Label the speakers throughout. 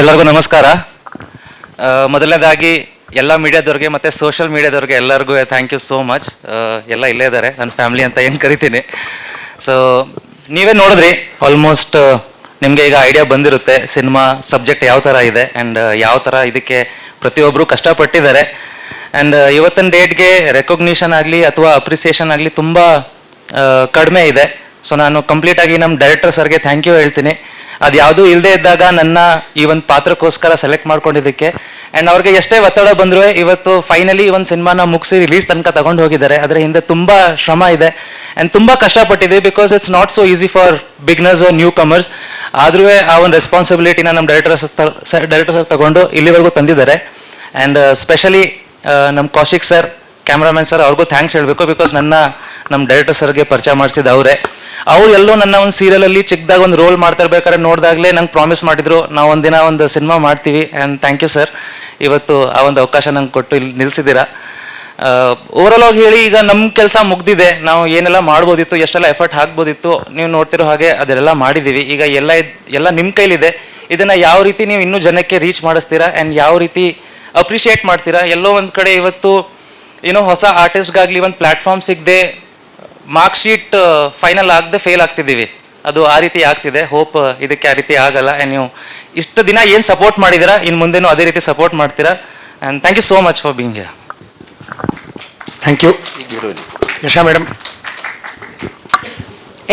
Speaker 1: ಎಲ್ಲರಿಗೂ ನಮಸ್ಕಾರ. ಮೊದಲನೇದಾಗಿ ಎಲ್ಲ ಮೀಡಿಯಾದವ್ರಿಗೆ ಮತ್ತು ಸೋಷಿಯಲ್ ಮೀಡಿಯಾದವ್ರಿಗೆ ಎಲ್ಲರಿಗೂ ಥ್ಯಾಂಕ್ ಯು ಸೋ ಮಚ್ ಎಲ್ಲ ಇಲ್ಲೇ ಇದ್ದಾರೆ, ನನ್ನ ಫ್ಯಾಮಿಲಿ ಅಂತ ಏನು ಕರಿತೀನಿ. ಸೊ ನೀವೇ ನೋಡಿದ್ರಿ ಆಲ್ಮೋಸ್ಟ್ ನಿಮಗೆ ಈಗ ಐಡಿಯಾ ಬಂದಿರುತ್ತೆ ಸಿನಿಮಾ ಸಬ್ಜೆಕ್ಟ್ ಯಾವ ಥರ ಇದೆ ಆ್ಯಂಡ್ ಯಾವ ಥರ ಇದಕ್ಕೆ ಪ್ರತಿಯೊಬ್ಬರು ಕಷ್ಟಪಟ್ಟಿದ್ದಾರೆ. ಆ್ಯಂಡ್ ಇವತ್ತಿನ ಡೇಟ್ಗೆ ರೆಕಗ್ನಿಷನ್ ಆಗಲಿ ಅಥವಾ ಅಪ್ರಿಸಿಯೇಷನ್ ಆಗಲಿ ತುಂಬ ಕಡಿಮೆ ಇದೆ. ಸೊ ನಾನು ಕಂಪ್ಲೀಟಾಗಿ ನಮ್ಮ ಡೈರೆಕ್ಟರ್ ಸರ್ಗೆ ಥ್ಯಾಂಕ್ ಯು ಹೇಳ್ತೀನಿ. ಅದು ಇಲ್ಲದೆ ಇದ್ದಾಗ ನನ್ನ ಈ ಒಂದು ಪಾತ್ರಕ್ಕೋಸ್ಕರ ಸೆಲೆಕ್ಟ್ ಮಾಡ್ಕೊಂಡಿದ್ದಕ್ಕೆ. ಆ್ಯಂಡ್ ಅವ್ರಿಗೆ ಎಷ್ಟೇ ಒತ್ತಡ ಬಂದರೂ ಇವತ್ತು ಫೈನಲಿ ಒಂದು ಸಿನಿಮಾನ ಮುಗಿಸಿ ರಿಲೀಸ್ ತನಕ ತಗೊಂಡು ಹೋಗಿದ್ದಾರೆ. ಅದರ ಹಿಂದೆ ತುಂಬ ಶ್ರಮ ಇದೆ. ಆ್ಯಂಡ್ ತುಂಬ ಕಷ್ಟಪಟ್ಟಿದ್ದೀವಿ because it's not so easy for beginners or newcomers ಆದ್ರೂ ಆ ಒಂದು ರೆಸ್ಪಾನ್ಸಿಬಿಲಿಟಿನ ನಮ್ಮ ಡೈರೆಕ್ಟರ್ ಸರ್ ಡೈರೆಕ್ಟರ್ ಸರ್ ತಗೊಂಡು ಇಲ್ಲಿವರೆಗೂ ತಂದಿದ್ದಾರೆ. ಆ್ಯಂಡ್ ಸ್ಪೆಷಲಿ ನಮ್ಮ ಕೌಶಿಕ್ ಸರ್ ಕ್ಯಾಮ್ರಾಮನ್ ಸರ್ ಅವ್ರಿಗೂ ಥ್ಯಾಂಕ್ಸ್ ಹೇಳಬೇಕು ಬಿಕಾಸ್ ನನ್ನ ನಮ್ಮ ಡೈರೆಕ್ಟರ್ ಸರ್ಗೆ ಪರಿಚಯ ಮಾಡಿಸಿದ ಅವರೇ. ಅವ್ರು ಎಲ್ಲೋ ನನ್ನ ಒಂದು ಸೀರಿಯಲಲ್ಲಿ ಚಿಕ್ಕದಾಗ ಒಂದು ರೋಲ್ ಮಾಡ್ತಾ ಇರ್ಬೇಕಾದ್ರೆ ನೋಡಿದಾಗಲೇ ನಂಗೆ ಪ್ರಾಮಿಸ್ ಮಾಡಿದ್ರು, ನಾವು ಒಂದಿನ ಒಂದು ಸಿನಿಮಾ ಮಾಡ್ತೀವಿ ಆ್ಯಂಡ್ ಥ್ಯಾಂಕ್ ಯು ಸರ್ ಇವತ್ತು ಆ ಒಂದು ಅವಕಾಶ ನಂಗೆ ಕೊಟ್ಟು ಇಲ್ಲಿ ನಿಲ್ಲಿಸಿದ್ದೀರಾ ಓವರಾಲ್ ಆಗಿ ಹೇಳಿ ಈಗ ನಮ್ಮ ಕೆಲಸ ಮುಗ್ದಿದೆ, ನಾವು ಏನೆಲ್ಲ ಮಾಡ್ಬೋದಿತ್ತು, ಎಷ್ಟೆಲ್ಲ ಎಫರ್ಟ್ ಹಾಕ್ಬೋದಿತ್ತು, ನೀವು ನೋಡ್ತಿರೋ ಹಾಗೆ ಅದೆಲ್ಲ ಮಾಡಿದ್ದೀವಿ ಈಗ ಎಲ್ಲ ಎಲ್ಲ ನಿಮ್ಮ ಕೈಲಿದೆ. ಇದನ್ನು ಯಾವ ರೀತಿ ನೀವು ಇನ್ನೂ ಜನಕ್ಕೆ ರೀಚ್ ಮಾಡಿಸ್ತೀರಾ ಆ್ಯಂಡ್ ಯಾವ ರೀತಿ ಅಪ್ರಿಷಿಯೇಟ್ ಮಾಡ್ತೀರಾ? ಎಲ್ಲೋ ಒಂದು ಕಡೆ ಇವತ್ತು ಏನೋ ಹೊಸ ಆರ್ಟಿಸ್ಟ್ಗಾಗಲಿ ಒಂದು ಪ್ಲ್ಯಾಟ್ಫಾರ್ಮ್ ಸಿಗದೆ ಮಾರ್ಕ್ ಶೀಟ್ ಫೈನಲ್ ಆಗದೆ ಫೇಲ್ ಆಗ್ತಿದ್ದೀವಿ. ಅದು ಆ ರೀತಿ ಆಗ್ತಿದೆ. ಹೋಪ್ ಇದಕ್ಕೆ ಆ ರೀತಿ ಆಗಲ್ಲ. ಆ್ಯಂಡ್ ನೀವು ಇಷ್ಟು ದಿನ ಏನು ಸಪೋರ್ಟ್ ಮಾಡಿದ್ದೀರಾ ಇನ್ನು ಮುಂದೆನೂ ಅದೇ ರೀತಿ ಸಪೋರ್ಟ್ ಮಾಡ್ತೀರಾ. And thank you so much for being here
Speaker 2: thank you Yasha madam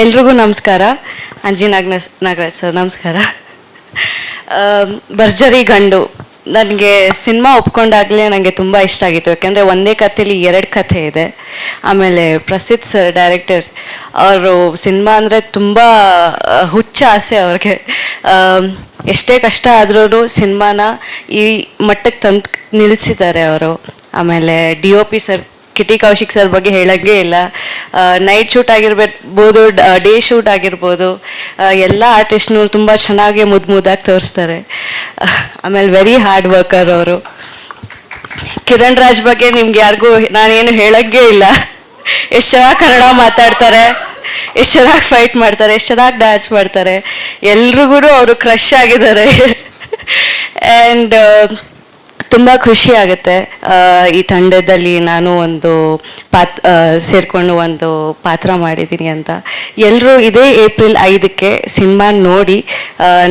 Speaker 3: ಎಲ್ರಿಗೂ ನಮಸ್ಕಾರ. ಅಂಜಿ ನಾಗನ ನಾಗರಾಜ್ ಸರ್ ನಮಸ್ಕಾರ. ಭರ್ಜರಿ ಗಂಡು. ನನಗೆ ಸಿನಿಮಾ ಒಪ್ಕೊಂಡಾಗಲೇ ನನಗೆ ತುಂಬ ಇಷ್ಟ ಆಗಿತ್ತು. ಯಾಕೆಂದರೆ ಒಂದೇ ಕಥೆಯಲ್ಲಿ ಎರಡು ಕಥೆ ಇದೆ. ಆಮೇಲೆ ಪ್ರಸಿದ್ಧ ಸರ್, ಡೈರೆಕ್ಟರ್ ಅವರು ಸಿನಿಮಾ ಅಂದರೆ ತುಂಬ ಹುಚ್ಚ ಆಸೆ ಅವ್ರಿಗೆ. ಎಷ್ಟೇ ಕಷ್ಟ ಆದ್ರೂ ಸಿನಿಮಾನ ಈ ಮಟ್ಟಕ್ಕೆ ತಂದು ನಿಲ್ಲಿಸಿದ್ದಾರೆ ಅವರು. ಆಮೇಲೆ D O P sir Kitty Kaushik sir ಬಗ್ಗೆ ಹೇಳಂಗೆ ಇಲ್ಲ. ನೈಟ್ ಶೂಟ್ ಆಗಿರ್ಬೋದು ಡೇ ಶೂಟ್ ಆಗಿರ್ಬೋದು ಎಲ್ಲ ಆರ್ಟಿಸ್ಟ್ನು ತುಂಬ ಚೆನ್ನಾಗಿ ಮುದ್ಮುದಾಗಿ ಮುದ್ದಾಗಿ ತೋರಿಸ್ತಾರೆ. ಆಮೇಲೆ ವೆರಿ ಹಾರ್ಡ್ ವರ್ಕರ್ ಅವರು. ಕಿರಣ್ ರಾಜ್ ಬಗ್ಗೆ ನಿಮ್ಗೆ ಯಾರಿಗೂ ನಾನೇನು ಹೇಳಂಗೆ ಇಲ್ಲ. ಎಷ್ಟು ಚೆನ್ನಾಗಿ ಕನ್ನಡ ಮಾತಾಡ್ತಾರೆ, ಎಷ್ಟು ಚೆನ್ನಾಗಿ ಫೈಟ್ ಮಾಡ್ತಾರೆ, ಎಷ್ಟು ಚೆನ್ನಾಗಿ ಡ್ಯಾನ್ಸ್ ಮಾಡ್ತಾರೆ. ಎಲ್ರಿಗೂ ಅವರು ಕ್ರಶ್ ಆಗಿದ್ದಾರೆ. ಆ್ಯಂಡ್ ತುಂಬ ಖುಷಿ ಆಗುತ್ತೆ. ಈ ತಂಡದಲ್ಲಿ ನಾನು ಒಂದು ಪಾತ್ ಸೇರಿಕೊಂಡು ಒಂದು ಪಾತ್ರ ಮಾಡಿದ್ದೀನಿ ಅಂತ. ಎಲ್ಲರೂ ಇದೇ ಏಪ್ರಿಲ್ ಐದಕ್ಕೆ ಸಿನಿಮಾ ನೋಡಿ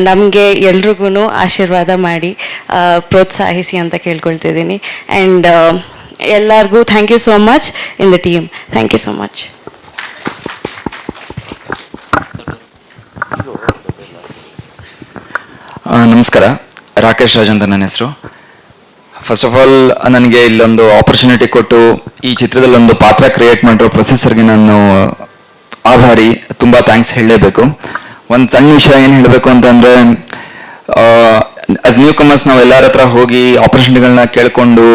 Speaker 3: ನಮಗೆ ಎಲ್ರಿಗೂ ಆಶೀರ್ವಾದ ಮಾಡಿ ಪ್ರೋತ್ಸಾಹಿಸಿ ಅಂತ ಕೇಳ್ಕೊಳ್ತಿದ್ದೀನಿ. ಆ್ಯಂಡ್ ಎಲ್ಲರಿಗೂ thank you so much in the team thank you so much
Speaker 4: ನಮಸ್ಕಾರ. ರಾಕೇಶ್ ರಾಜ್ ಅಂತ ನನ್ನ ಹೆಸರು. ಫಸ್ಟ್ ಆಫ್ ಆಲ್ ನನಗೆ ಇಲ್ಲೊಂದು ಆಪರ್ಚುನಿಟಿ ಕೊಟ್ಟು ಈ ಚಿತ್ರದಲ್ಲಿ ಒಂದು ಪಾತ್ರ ಕ್ರಿಯೇಟ್ ಮಾಡಿರೋ ಪ್ರೊಸೆಸರ್ಗೆ ನಾನು ಆಭಾರಿ, ತುಂಬ ಥ್ಯಾಂಕ್ಸ್ ಹೇಳಲೇಬೇಕು. ಒಂದು ಸಣ್ಣ ವಿಷಯ ಏನು ಹೇಳಬೇಕು ಅಂತಂದರೆ ಆಸ್ ನ್ಯೂ ಕಮರ್ಸ್ ನಾವು ಎಲ್ಲರ ಹತ್ರ ಹೋಗಿ ಆಪರ್ಚುನಿಟಿಗಳನ್ನ ಕೇಳಿಕೊಂಡು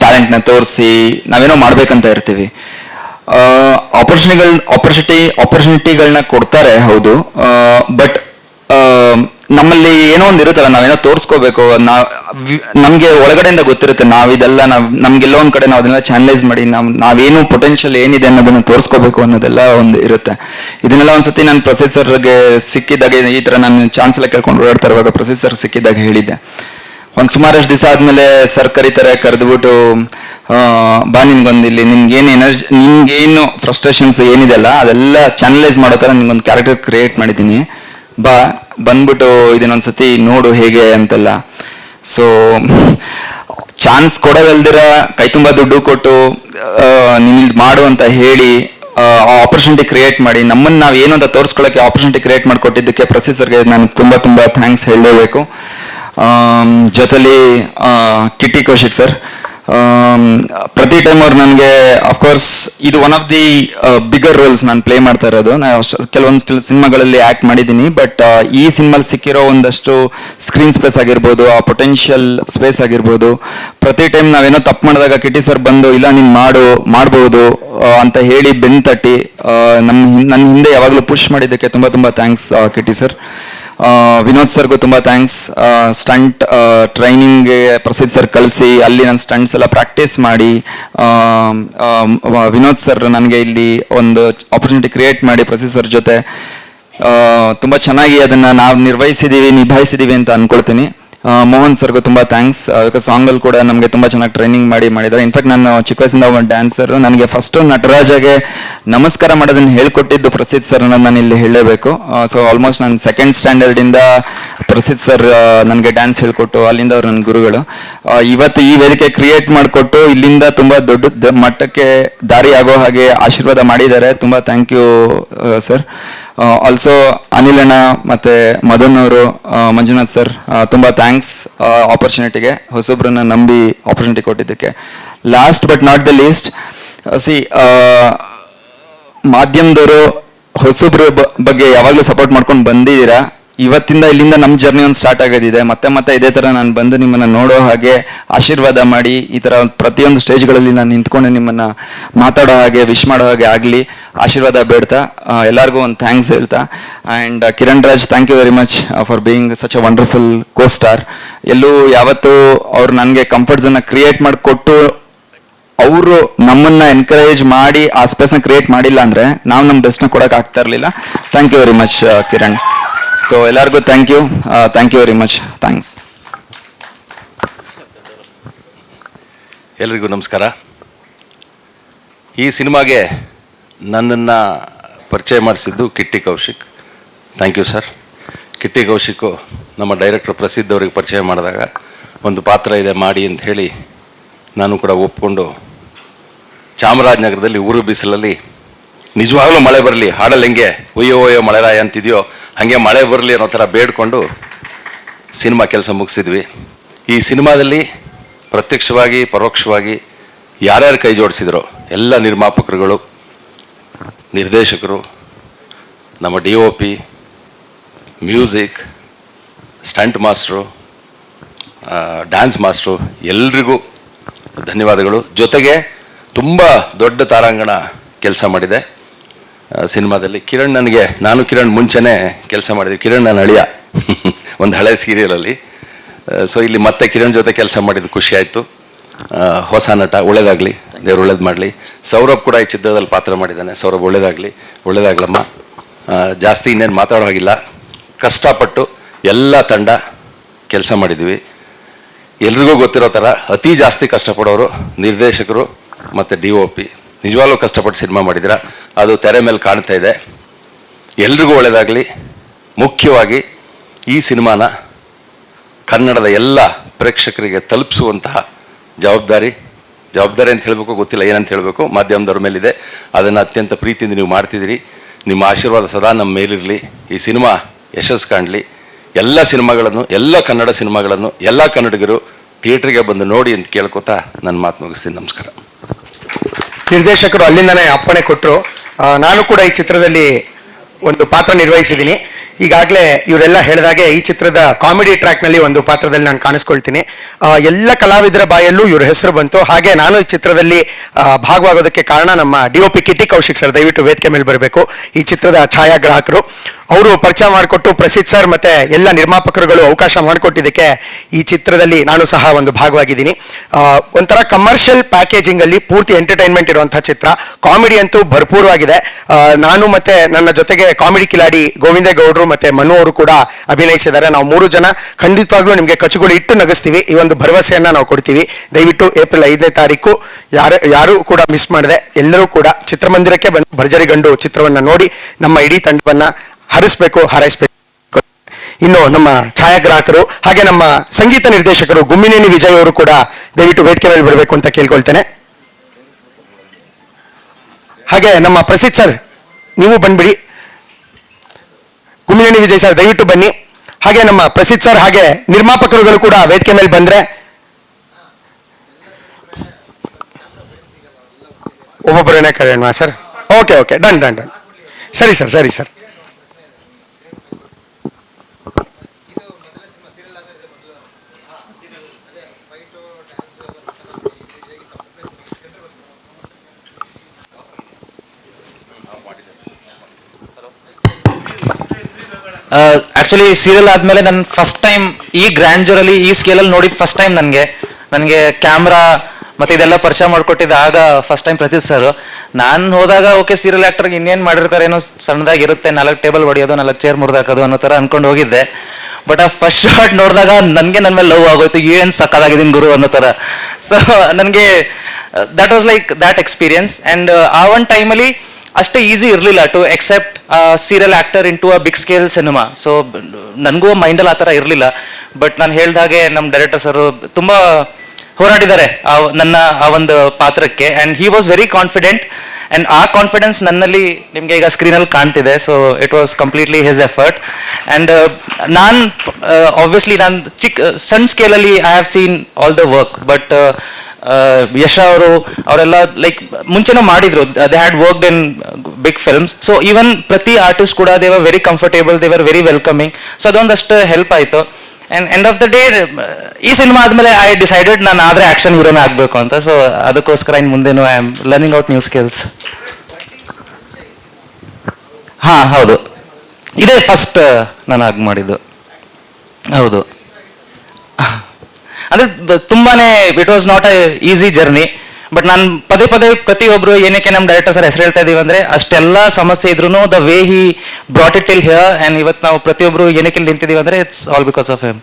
Speaker 4: ಟ್ಯಾಲೆಂಟ್ನ ತೋರಿಸಿ ನಾವೇನೋ ಮಾಡಬೇಕಂತ ಇರ್ತೀವಿ. ಆಪರ್ಚುನಿಟಿಗಳ್ ಆಪರ್ಚುನಿಟಿ ಆಪರ್ಚುನಿಟಿಗಳನ್ನ ಕೊಡ್ತಾರೆ, ಹೌದು. ಬಟ್ ನಮ್ಮಲ್ಲಿ ಏನೋ ಒಂದು ಇರುತ್ತಲ್ಲ, ನಾವೇನೋ ತೋರಿಸ್ಕೋಬೇಕು ನಾವ್ ನಮ್ಗೆ ಒಳಗಡೆಯಿಂದ ಗೊತ್ತಿರುತ್ತೆ, ನಾವಿದೆಲ್ಲ ನಾವ್ ನಮ್ಗೆಲ್ಲೋ ಒಂದ್ ಕಡೆ ನಾವು ಅದನ್ನೆಲ್ಲ ಚಾನಲೈಸ್ ಮಾಡಿ, ನಾವ್ ನಾವೇನು ಪೊಟೆನ್ಷಿಯಲ್ ಏನಿದೆ ಅನ್ನೋದನ್ನ ತೋರಿಸ್ಕೋಬೇಕು ಅನ್ನೋದೆಲ್ಲ ಒಂದು ಇರುತ್ತೆ. ಇದನ್ನೆಲ್ಲ ಒಂದ್ಸತಿ ನಾನು ಪ್ರೊಸೆಸರ್ಗೆ ಸಿಕ್ಕಿದಾಗ ಈ ತರ ನಾನು ಚಾನ್ಸ್ ಎಲ್ಲ ಕೇಳ್ಕೊಂಡು ಓಡಾಡ್ತಾ ಇರುವಾಗ ಪ್ರೊಸೆಸರ್ ಸಿಕ್ಕಿದಾಗ ಹೇಳಿದ್ದೆ. ಒಂದ್ ಸುಮಾರಷ್ಟು ದಿವಸ ಆದ್ಮೇಲೆ ಸರ್ ಕರೀತಾರೆ, ಕರೆದ್ಬಿಟ್ಟು ಬಾ ನಿನ್ಗೊಂದು ಇಲ್ಲಿ, ನಿನ್ಗೇನು ಎನರ್ಜಿ ನಿನ್ಗೇನು ಫ್ರಸ್ಟ್ರೇಷನ್ಸ್ ಏನಿದೆ ಅಲ್ಲ, ಅದೆಲ್ಲ ಚಾನಲೈಸ್ ಮಾಡೋ ಥರ ನಿಮ್ಗೊಂದು ಕ್ಯಾರೆಕ್ಟರ್ ಕ್ರಿಯೇಟ್ ಮಾಡಿದ್ದೀನಿ. ಬಾ ಬಂದ್ಬಿಟ್ಟು ಇದನ್ನೊಂದ್ಸತಿ ನೋಡು ಹೇಗೆ ಅಂತೆಲ್ಲ. ಸೊ ಚಾನ್ಸ್ ಕೊಡೋದಲ್ದಿರ ಕೈ ತುಂಬ ದುಡ್ಡು ಕೊಟ್ಟು ನೀನು ಮಾಡು ಅಂತ ಹೇಳಿ, ಆ ಆಪರ್ಚುನಿಟಿ ಕ್ರಿಯೇಟ್ ಮಾಡಿ ನಮ್ಮನ್ನು ನಾವು ಏನು ಅಂತ ತೋರಿಸ್ಕೊಳ್ಳೋಕೆ ಆಪರ್ಚುನಿಟಿ ಕ್ರಿಯೇಟ್ ಮಾಡಿಕೊಟ್ಟಿದ್ದಕ್ಕೆ ಪ್ರೊಸೆಸರ್ಗೆ ನಾನು ತುಂಬ ತುಂಬ ಥ್ಯಾಂಕ್ಸ್ ಹೇಳಲೇಬೇಕು. ಜೊತೆಲಿ ಕಿಟ್ಟಿ ಕೌಶಿಕ್ ಸರ್ ಪ್ರತಿ ಟೈಮ್ ಅವ್ರು ನನಗೆ ಅಫ್ಕೋರ್ಸ್ ಇದು one of the bigger roles ನಾನು ಪ್ಲೇ ಮಾಡ್ತಾ ಇರೋದು. ನಾನು ಕೆಲವೊಂದು ಸಿನಿಮಾಗಳಲ್ಲಿ ಆ್ಯಕ್ಟ್ ಮಾಡಿದ್ದೀನಿ ಬಟ್ ಈ ಸಿನಿಮಾಲಿ ಸಿಕ್ಕಿರೋ ಒಂದಷ್ಟು ಸ್ಕ್ರೀನ್ ಸ್ಪೇಸ್ ಆಗಿರ್ಬೋದು, ಆ ಪೊಟೆನ್ಷಿಯಲ್ ಸ್ಪೇಸ್ ಆಗಿರ್ಬೋದು. ಪ್ರತಿ ಟೈಮ್ ನಾವೇನೋ ತಪ್ಪು ಮಾಡಿದಾಗ ಕಿಟಿ ಸರ್ ಬಂದು, ಇಲ್ಲ, ನೀನು ಮಾಡು, ಮಾಡ್ಬೋದು ಅಂತ ಹೇಳಿ ಬೆನ್ ತಟ್ಟಿ ನಮ್ಮ ನನ್ನ ಹಿಂದೆ ಯಾವಾಗಲೂ ಪುಷ್ ಮಾಡಿದ್ದಕ್ಕೆ ತುಂಬ ತುಂಬ ಥ್ಯಾಂಕ್ಸ್ ಕಿಟಿ ಸರ್ ವಿನೋದ್ ಸರ್ಗೂ ತುಂಬ ಥ್ಯಾಂಕ್ಸ್ ಸ್ಟಂಟ್ ಟ್ರೈನಿಂಗ್ಗೆ ಪ್ರಸಿದ್ಧ ಸರ್ ಕಳಿಸಿ ಅಲ್ಲಿ ನನ್ನ ಸ್ಟಂಟ್ಸ್ ಎಲ್ಲ ಪ್ರಾಕ್ಟೀಸ್ ಮಾಡಿ ವಿನೋದ್ ಸರ್ ನನಗೆ ಇಲ್ಲಿ ಒಂದು ಆಪರ್ಚುನಿಟಿ ಕ್ರಿಯೇಟ್ ಮಾಡಿ ಪ್ರಸಿದ್ಧ ಸರ್ ಜೊತೆ. ತುಂಬ ಚೆನ್ನಾಗಿ ಅದನ್ನು ನಾವು ನಿರ್ವಹಿಸಿದ್ದೀವಿ ನಿಭಾಯಿಸಿದ್ದೀವಿ ಅಂತ ಅನ್ಕೊಳ್ತೀನಿ. ಆ, ಮೋಹನ್ ಸರ್ಗೂ ತುಂಬ ಥ್ಯಾಂಕ್ಸ್ ಅದಕ್ಕೆ ಸಾಂಗಲ್ಲಿ ಕೂಡ ನಮಗೆ ತುಂಬ ಚೆನ್ನಾಗಿ ಟ್ರೈನಿಂಗ್ ಮಾಡಿ ಮಾಡಿದ್ದಾರೆ. ಇನ್ಫ್ಯಾಕ್ಟ್ ನಾನು ಚಿಕ್ಕ ವಯಸ್ಸಿಂದ ಒಂದು ಡ್ಯಾನ್ಸರ್ ನನಗೆ ಫಸ್ಟು ನಟರಾಜಗೆ ನಮಸ್ಕಾರ ಮಾಡೋದನ್ನ ಹೇಳ್ಕೊಟ್ಟಿದ್ದು ಪ್ರಸಿದ್ಧ ಸರ್ ನಾನು ಇಲ್ಲಿ ಹೇಳಲೇಬೇಕು ಸೊ ಆಲ್ಮೋಸ್ಟ್ ನಾನು ಸೆಕೆಂಡ್ ಸ್ಟ್ಯಾಂಡರ್ಡಿಂದ ಪ್ರಸಿದ್ಧ ಸರ್ ನನಗೆ ಡ್ಯಾನ್ಸ್ ಹೇಳ್ಕೊಟ್ಟು ಅಲ್ಲಿಂದ ಅವ್ರು ನನ್ನ ಗುರುಗಳು. ಇವತ್ತು ಈ ವೇದಿಕೆ ಕ್ರಿಯೇಟ್ ಮಾಡಿಕೊಟ್ಟು ಇಲ್ಲಿಂದ ತುಂಬ ದೊಡ್ಡ ಮಟ್ಟಕ್ಕೆ ದಾರಿ ಆಗೋ ಹಾಗೆ ಆಶೀರ್ವಾದ ಮಾಡಿದ್ದಾರೆ. ತುಂಬ thank you sir also Anil ಅಣ್ಣ ಮತ್ತೆ ಮದನ್ ಅವರು ಮಂಜುನಾಥ್ ಸರ್ ತುಂಬ ಥ್ಯಾಂಕ್ಸ್ ಆಪರ್ಚುನಿಟಿಗೆ ಹೊಸೊಬ್ಬರನ್ನ ನಂಬಿ ಆಪರ್ಚುನಿಟಿ ಕೊಟ್ಟಿದ್ದಕ್ಕೆ. Last but not the least C ಮಾಧ್ಯಮದವರು, ಹೊಸಬ್ರ ಬಗ್ಗೆ ಯಾವಾಗಲೂ ಸಪೋರ್ಟ್ ಮಾಡ್ಕೊಂಡು ಬಂದಿದ್ದೀರಾ? ಇವತ್ತಿಂದ ಇಲ್ಲಿಂದ ನಮ್ಮ ಜರ್ನಿ ಒಂದು ಸ್ಟಾರ್ಟ್ ಆಗೋದಿದೆ. ಮತ್ತೆ ಮತ್ತೆ ಇದೇ ಥರ ನಾನು ಬಂದು ನಿಮ್ಮನ್ನು ನೋಡೋ ಹಾಗೆ ಆಶೀರ್ವಾದ ಮಾಡಿ ಈ ಥರ ಪ್ರತಿಯೊಂದು ಸ್ಟೇಜ್ಗಳಲ್ಲಿ ನಾನು ನಿಂತ್ಕೊಂಡು ನಿಮ್ಮನ್ನು ಮಾತಾಡೋ ಹಾಗೆ ವಿಶ್ ಮಾಡೋ ಹಾಗೆ ಆಗಲಿ. ಆಶೀರ್ವಾದ ಬೇಡ್ತಾ ಎಲ್ಲರಿಗೂ ಒಂದು ಥ್ಯಾಂಕ್ಸ್ ಹೇಳ್ತಾ. And Kiran Raj thank you very much for being such a wonderful co star ಎಲ್ಲೂ ಯಾವತ್ತೂ ಅವ್ರು ನನಗೆ ಕಂಫರ್ಟ್ ಝೋನ್ನ ಕ್ರಿಯೇಟ್ ಮಾಡಿಕೊಟ್ಟು ಅವರು ನಮ್ಮನ್ನ ಎನ್ಕರೇಜ್ ಮಾಡಿ ಆ ಸ್ಪೇಸ್ನ ಕ್ರಿಯೇಟ್ ಮಾಡಿಲ್ಲ ಅಂದರೆ ನಾವು ನಮ್ಮ ಬೆಸ್ಟ್ನ ಕೊಡೋಕೆ ಆಗ್ತಾ ಇರಲಿಲ್ಲ. Thank you very much Kiran. So ಎಲ್ಲರಿಗೂ thank you thank you very much thanks
Speaker 5: ಎಲ್ರಿಗೂ ನಮಸ್ಕಾರ. ಈ ಸಿನಿಮಾಗೆ ನನ್ನನ್ನು ಪರಿಚಯ ಮಾಡಿಸಿದ್ದು Kitty Kaushik. Thank you sir Kitty Kaushik ನಮ್ಮ ಡೈರೆಕ್ಟರ್ ಪ್ರಸಿದ್ಧ ಅವರಿಗೆ ಪರಿಚಯ ಮಾಡಿದಾಗ ಒಂದು ಪಾತ್ರ ಇದೆ ಮಾಡಿ ಅಂತ ಹೇಳಿ ನಾನು ಕೂಡ ಒಪ್ಪಿಕೊಂಡು ಚಾಮರಾಜನಗರದಲ್ಲಿ ಊರು ಬಿಸಿಲಲ್ಲಿ ನಿಜವಾಗ್ಲೂ ಮಳೆ ಬರಲಿ ಹಾಡಲ್ಲಿ ಹೆಂಗೆ? ಒಯ್ಯೋ ಒಯ್ಯೋ, ಮಳೆರಾಯ ಅಂತಿದೆಯೋ? ಹಾಗೆ ಮಳೆ ಬರಲಿ ಅನ್ನೋ ಥರ ಬೇಡ್ಕೊಂಡು ಸಿನಿಮಾ ಕೆಲಸ ಮುಗಿಸಿದ್ವಿ. ಈ ಸಿನಿಮಾದಲ್ಲಿ ಪ್ರತ್ಯಕ್ಷವಾಗಿ, ಪರೋಕ್ಷವಾಗಿ ಯಾರ್ಯಾರು ಕೈ ಜೋಡಿಸಿದ್ರು ಎಲ್ಲ ನಿರ್ಮಾಪಕರುಗಳು, ನಿರ್ದೇಶಕರು, ನಮ್ಮ D O P, music, stunt master dance master, ಎಲ್ರಿಗೂ ಧನ್ಯವಾದಗಳು. ಜೊತೆಗೆ ತುಂಬ ದೊಡ್ಡ ತಾರಾಂಗಣ ಕೆಲಸ ಮಾಡಿದೆ. ಸಿನಿಮಾದಲ್ಲಿ ಕಿರಣ್ ನನಗೆ, ನಾನು ಕಿರಣ್ ಮುಂಚೆನೇ ಕೆಲಸ ಮಾಡಿದ್ವಿ. ಕಿರಣ್ ನನ್ನ ಅಳಿಯ. ಒಂದು ಹಳೆ ಸೀರಿಯಲಲ್ಲಿ ಸೊ ಇಲ್ಲಿ ಮತ್ತೆ ಕಿರಣ್ ಜೊತೆ ಕೆಲಸ ಮಾಡಿದ್ದು ಖುಷಿ ಆಯಿತು. ಹೊಸ ನಟ, ಒಳ್ಳೇದಾಗಲಿ. ದೇವ್ರು ಒಳ್ಳೇದು ಮಾಡಲಿ. ಸೌರಭ್ ಕೂಡ ಈ ಚಿತ್ರದಲ್ಲಿ ಪಾತ್ರ ಮಾಡಿದ್ದಾನೆ. ಸೌರಭ್ ಒಳ್ಳೇದಾಗಲಿ, ಒಳ್ಳೇದಾಗ್ಲಮ್ಮ. ಜಾಸ್ತಿ ಇನ್ನೇನು ಮಾತಾಡೋ ಹಾಗಿಲ್ಲ ಕಷ್ಟಪಟ್ಟು ಎಲ್ಲ ತಂಡ ಕೆಲಸ ಮಾಡಿದ್ವಿ. ಎಲ್ರಿಗೂ ಗೊತ್ತಿರೋ ಥರ ಅತಿ ಜಾಸ್ತಿ ಕಷ್ಟಪಡೋರು ನಿರ್ದೇಶಕರು ಮತ್ತು ಡಿ ಒ ಪಿ ನಿಜವಾಗ್ಲೂ ಕಷ್ಟಪಟ್ಟು ಸಿನಿಮಾ ಮಾಡಿದ್ದೀರಾ? ಅದು ತೆರೆ ಮೇಲೆ ಕಾಣ್ತಾ ಇದೆ. ಎಲ್ರಿಗೂ ಒಳ್ಳೆಯದಾಗಲಿ ಮುಖ್ಯವಾಗಿ ಈ ಸಿನಿಮಾನ ಕನ್ನಡದ ಎಲ್ಲ ಪ್ರೇಕ್ಷಕರಿಗೆ ತಲುಪಿಸುವಂತಹ ಜವಾಬ್ದಾರಿ ಜವಾಬ್ದಾರಿ ಅಂತ ಹೇಳಬೇಕು, ಗೊತ್ತಿಲ್ಲ ಏನಂತ ಹೇಳಬೇಕು, ಮಾಧ್ಯಮದವ್ರ ಮೇಲಿದೆ. ಅದನ್ನು ಅತ್ಯಂತ ಪ್ರೀತಿಯಿಂದ ನೀವು ಮಾಡ್ತಿದ್ದೀರಿ. ನಿಮ್ಮ ಆಶೀರ್ವಾದ ಸದಾ ನಮ್ಮ ಮೇಲಿರಲಿ. ಈ ಸಿನಿಮಾ ಯಶಸ್ಸು ಕಾಣಲಿ. ಎಲ್ಲ ಸಿನಿಮಾಗಳನ್ನು, ಎಲ್ಲ ಕನ್ನಡ ಸಿನಿಮಾಗಳನ್ನು, ಎಲ್ಲ ಕನ್ನಡಿಗರು ಥಿಯೇಟ್ರಿಗೆ ಬಂದು ನೋಡಿ ಅಂತ ಕೇಳ್ಕೊತಾ ನನ್ನ ಮಾತು ಮುಗಿಸ್ತೀನಿ. ನಮಸ್ಕಾರ.
Speaker 2: ನಿರ್ದೇಶಕರು ಅಲ್ಲಿಂದನೇ ಅಪ್ಪಣೆ ಕೊಟ್ಟರು ನಾನು ಕೂಡ ಈ ಚಿತ್ರದಲ್ಲಿ ಒಂದು ಪಾತ್ರ ನಿರ್ವಹಿಸಿದ್ದೀನಿ. ಈಗಾಗಲೇ ಇವರೆಲ್ಲ ಹೇಳಿದಾಗೆ ಈ ಚಿತ್ರದ ಕಾಮಿಡಿ ಟ್ರ್ಯಾಕ್ನಲ್ಲಿ ಒಂದು ಪಾತ್ರದಲ್ಲಿ ನಾನು ಕಾಣಿಸ್ಕೊಳ್ತೀನಿ. ಎಲ್ಲ ಕಲಾವಿದರ ಬಾಯಲ್ಲೂ ಇವ್ರ ಹೆಸರು ಬಂತು. ಹಾಗೆ ನಾನು ಈ ಚಿತ್ರದಲ್ಲಿ ಭಾಗವಾಗೋದಕ್ಕೆ ಕಾರಣ ನಮ್ಮ D O P Kitty Kaushik sir. ದಯವಿಟ್ಟು ವೇದಿಕೆ ಮೇಲೆ ಬರಬೇಕು. ಈ ಚಿತ್ರದ ಛಾಯಾಗ್ರಾಹಕರು. ಅವರು ಪರಿಚಯ ಮಾಡಿಕೊಟ್ಟು ಪ್ರಸಿದ್ಧ ಸರ್ ಮತ್ತೆ ಎಲ್ಲ ನಿರ್ಮಾಪಕರುಗಳು ಅವಕಾಶ ಮಾಡಿಕೊಟ್ಟಿದ್ದಕ್ಕೆ ಈ ಚಿತ್ರದಲ್ಲಿ ನಾನು ಸಹ ಒಂದು ಭಾಗವಾಗಿದ್ದೀನಿ. ಒಂಥರ ಕಮರ್ಷಿಯಲ್ ಪ್ಯಾಕೇಜಿಂಗ್ ಅಲ್ಲಿ ಪೂರ್ತಿ ಎಂಟರ್ಟೈನ್ಮೆಂಟ್ ಇರುವಂಥ ಚಿತ್ರ. ಕಾಮಿಡಿ ಅಂತೂ ಭರ್ಪೂರವಾಗಿದೆ. ನಾನು ಮತ್ತೆ ನನ್ನ ಜೊತೆಗೆ ಕಾಮಿಡಿ ಕಿಲಾಡಿ ಗೋವಿಂದ ಮತ್ತು ಮನು ಅವರು ಕೂಡ ಅಭಿನಯಿಸಿದ್ದಾರೆ. ನಾವು ಮೂರು ಜನ ಖಂಡಿತವಾಗ್ಲೂ ನಿಮಗೆ ಕಚುಗಳು ಇಟ್ಟು ನಗಿಸ್ತೀವಿ. ಈ ಒಂದು ಭರವಸೆಯನ್ನು ನಾವು ಕೊಡ್ತೀವಿ. ದಯವಿಟ್ಟು ಏಪ್ರಿಲ್ ಐದನೇ ತಾರೀಕು ಯಾರು ಯಾರು ಕೂಡ ಮಿಸ್ ಮಾಡಿದೆ ಎಲ್ಲರೂ ಕೂಡ ಚಿತ್ರಮಂದಿರಕ್ಕೆ ಬಂದು ಭರ್ಜರಿಗಂಡು ಚಿತ್ರವನ್ನ ನೋಡಿ ನಮ್ಮ ಇಡೀ ತಂಡವನ್ನ ಹರಿಸ್ಬೇಕು, ಹಾರೈಸ್ಬೇಕು. ಇನ್ನು ನಮ್ಮ ಛಾಯಾಗ್ರಾಹಕರು ಹಾಗೆ ನಮ್ಮ ಸಂಗೀತ ನಿರ್ದೇಶಕರು ಗುಮ್ಮಿನೇನಿ ವಿಜಯ್ ಅವರು ಕೂಡ ದಯವಿಟ್ಟು ವೇದಿಕೆ ಮೇಲೆ ಬರಬೇಕು ಅಂತ ಕೇಳ್ಕೊಳ್ತೇನೆ. ಹಾಗೆ ನಮ್ಮ ಪ್ರಸಿದ್ಧ ಸರ್, ನೀವು ಬಂದ್ಬಿಡಿ. ಗುಮ್ಮಿನೇನಿ ವಿಜಯ್ ಸರ್, ದಯವಿಟ್ಟು ಬನ್ನಿ. ಹಾಗೆ ನಮ್ಮ ಪ್ರಸಿದ್ಧ ಸರ್ ಹಾಗೆ ನಿರ್ಮಾಪಕರುಗಳು ಕೂಡ ವೇದಿಕೆ ಮೇಲೆ ಬಂದ್ರೆ. ಒಬ್ಬೊಬ್ಬರೇನೆ ಕರೆಯೋಣ sir? Okay okay. Done done done. ಸರಿ ಸರ್ ಸರಿ ಸರ್.
Speaker 1: ಆಕ್ಚುಲಿ ಸೀರಿಯಲ್ ಆದ್ಮೇಲೆ ನನ್ನ ಫಸ್ಟ್ ಟೈಮ್ ಈ ಗ್ರ್ಯಾಂಡ್ಜರಲ್ಲಿ ಈ ಸ್ಕೇಲಲ್ಲಿ ನೋಡಿದ ಫಸ್ಟ್ ಟೈಮ್ ನನಗೆ. ನನಗೆ ಕ್ಯಾಮ್ರಾ ಮತ್ತೆ ಇದೆಲ್ಲ ಪರಿಚಯ ಮಾಡ್ಕೊಟ್ಟಿದ್ದ ಆಗ ಫಸ್ಟ್ ಟೈಮ್ ಪ್ರತೀತ್ ಸರ್ ನಾನು ಹೋದಾಗ ಓಕೆ ಸೀರಿಯಲ್ ಆಕ್ಟರ್ಗೆ ಇನ್ನೇನು ಮಾಡಿರ್ತಾರೆ ಏನೋ ಸಣ್ಣದಾಗಿ ಇರುತ್ತೆ ನಾಲ್ಕು ಟೇಬಲ್ ಹೊಡೆಯೋದು, ನಾಲ್ಕು ಚೇರ್ ಮುರಿದಾಕೋದು ಅನ್ನೋ ಥರ ಅನ್ಕೊಂಡು ಹೋಗಿದ್ದೆ. ಬಟ್ ಆ ಫಸ್ಟ್ ಶಾಟ್ ನೋಡಿದಾಗ ನನಗೆ ನನ್ನ ಮೇಲೆ ಲವ್ ಆಗೋಯ್ತು, ಏನು ಸಕ್ಕದಾಗಿದ್ದೀನಿ ಗುರು ಅನ್ನೋ ಥರ. ಸೊ ನನಗೆ that was like that experience and ಆ ಒಂದು ಟೈಮಲ್ಲಿ ಅಷ್ಟೇ ಈಸಿ ಇರಲಿಲ್ಲ to accept serial actor in to a big scale cinema so ನನಗೂ ಮೈಂಡಲ್ಲಿ ಆ ಥರ ಇರಲಿಲ್ಲ. ಬಟ್ ನಾನು ಹೇಳ್ದಾಗೆ ನಮ್ಮ ಡೈರೆಕ್ಟರ್ ಸರ್ ತುಂಬ ಹೋರಾಡಿದ್ದಾರೆ ನನ್ನ ಆ ಒಂದು ಪಾತ್ರಕ್ಕೆ. And he was very confident and ಆ ಕಾನ್ಫಿಡೆನ್ಸ್ ನನ್ನಲ್ಲಿ ನಿಮಗೆ ಈಗ ಸ್ಕ್ರೀನಲ್ಲಿ ಕಾಣ್ತಿದೆ. So it was completely his effort and ನಾನು ಆಬ್ವಿಯಸ್ಲಿ ನಾನು ಚಿಕ್ಕ ಸಣ್ಣ ಸ್ಕೇಲಲ್ಲಿ I have seen all the work but Yash ಅವರು, ಅವರೆಲ್ಲ ಲೈಕ್ ಮುಂಚೆನೂ ಮಾಡಿದ್ರು. They had worked in big films so even ಪ್ರತಿ ಆರ್ಟಿಸ್ಟ್ ಕೂಡ they were very comfortable they were welcoming so ಅದೊಂದಷ್ಟು help ಆಯಿತು. And end of the day ಈ cinema ಆದಮೇಲೆ I decided ನಾನು ಆದರೆ ಆ್ಯಕ್ಷನ್ ಹೀರೋನೇ ಆಗಬೇಕು ಅಂತ. ಸೊ ಅದಕ್ಕೋಸ್ಕರ ಇನ್ನು ಮುಂದೇನು I am learning out new skills ಹಾಂ, ಹೌದು. ಇದೇ ಫಸ್ಟ್ ನಾನು ಆಗ ಮಾಡಿದ್ದು. ಹೌದು. ತುಂಬಾನೇ it was not a easy journey but ನಾನು ಪದೇ ಪದೇ ಪ್ರತಿಯೊಬ್ಬರು ಏನಕ್ಕೆ ನಮ್ಮ ಡೈರೆಕ್ಟರ್ ಸರ್ ಹೆಸರು ಹೇಳ್ತಾ ಇದೀವಿ ಅಂದ್ರೆ, ಅಷ್ಟೆಲ್ಲ ಸಮಸ್ಯೆ ಇದ್ರೂ the way he brought it till here and ಇವತ್ತು ನಾವು ಪ್ರತಿಯೊಬ್ರು ಏನಕ್ಕೆ ಇಲ್ಲಿ ನಿಂತಿದೀವಿ ಅಂದ್ರೆ it's all because of him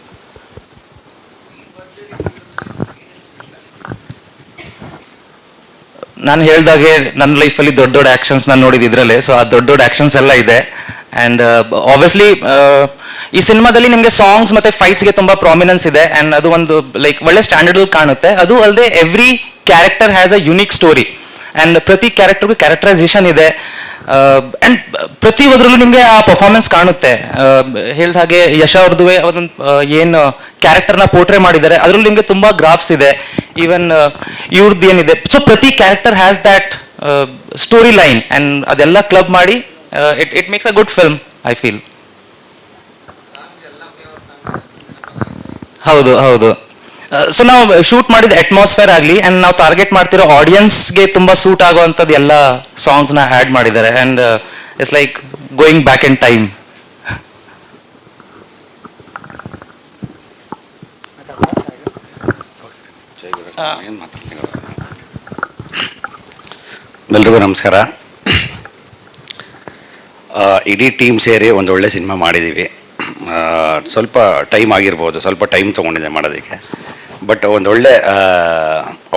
Speaker 1: ನಾನು ಹೇಳ್ದಾಗೆ ನನ್ನ ಲೈಫಲ್ಲಿ ದೊಡ್ಡ ದೊಡ್ಡ ಆ್ಯಕ್ಷನ್ಸ್ ನಾನು ನೋಡಿದ್ದು ಇದರಲ್ಲಿ ಸೊ ಆ ದೊಡ್ಡ ದೊಡ್ಡ ಆ್ಯಕ್ಷನ್ಸ್ ಎಲ್ಲ ಇದೆ. ಆ್ಯಂಡ್ ಆಬ್ವಿಯಸ್ಲಿ ಈ ಸಿನಿಮಾದಲ್ಲಿ ನಿಮಗೆ ಸಾಂಗ್ಸ್ ಮತ್ತು ಫೈಟ್ಸ್ಗೆ ತುಂಬ ಪ್ರಾಮಿನೆನ್ಸ್ ಇದೆ. ಆ್ಯಂಡ್ ಅದು ಒಂದು ಲೈಕ್ ಒಳ್ಳೆ ಸ್ಟ್ಯಾಂಡರ್ಡ್ ಕಾಣುತ್ತೆ. ಅದು ಅಲ್ಲದೆ every character has a unique story and ಪ್ರತಿ ಕ್ಯಾರೆಕ್ಟರ್ಗೂ ಕ್ಯಾರೆಕ್ಟರೈಸೇಷನ್ ಇದೆ. ಆ್ಯಂಡ್ ಪ್ರತಿ ಒದ್ರಲ್ಲೂ ನಿಮಗೆ ಆ ಪರ್ಫಾರ್ಮೆನ್ಸ್ ಕಾಣುತ್ತೆ. ಹೇಳ್ದ ಹಾಗೆ ಯಶ ಅವ್ರದ್ದು ಅದೊಂದು ಏನು ಕ್ಯಾರೆಕ್ಟರ್ನ ಪೋರ್ಟ್ರೇ ಮಾಡಿದ್ದಾರೆ. ಅದರಲ್ಲಿ ನಿಮಗೆ ತುಂಬ ಗ್ರಾಫ್ಸ್ ಇದೆ. ಈವನ್ ಇವ್ರದ್ದು ಏನಿದೆ. ಸೊ ಪ್ರತಿ character has that story line and ಅದೆಲ್ಲ ಕ್ಲಬ್ ಮಾಡಿ it it makes a good film I feel ಹೌದು ಹೌದು. ಸೊ ನಾವು ಶೂಟ್ ಮಾಡಿದ ಅಟ್ಮಾಸ್ಫಿಯರ್ ಆಗಲಿ ಆ್ಯಂಡ್ ನಾವು ಟಾರ್ಗೆಟ್ ಮಾಡ್ತಿರೋ ಆಡಿಯನ್ಸ್ಗೆ ತುಂಬ ಸೂಟ್ ಆಗುವಂಥದ್ದು ಎಲ್ಲ ಸಾಂಗ್ಸ್ನ ಆ್ಯಡ್ ಮಾಡಿದ್ದಾರೆ. And it's like going back in time
Speaker 6: ಎಲ್ರಿಗೂ ನಮಸ್ಕಾರ. ಇಡೀ ಟೀಮ್ ಸೇರಿ ಒಂದು ಒಳ್ಳೆ ಸಿನಿಮಾ ಮಾಡಿದ್ದೀವಿ ಸ್ವಲ್ಪ ಟೈಮ್ ಆಗಿರ್ಬೋದು, ಸ್ವಲ್ಪ ಟೈಮ್ ತೊಗೊಂಡಿದೆ ಮಾಡೋದಕ್ಕೆ. ಬಟ್ ಒಂದು ಒಳ್ಳೆ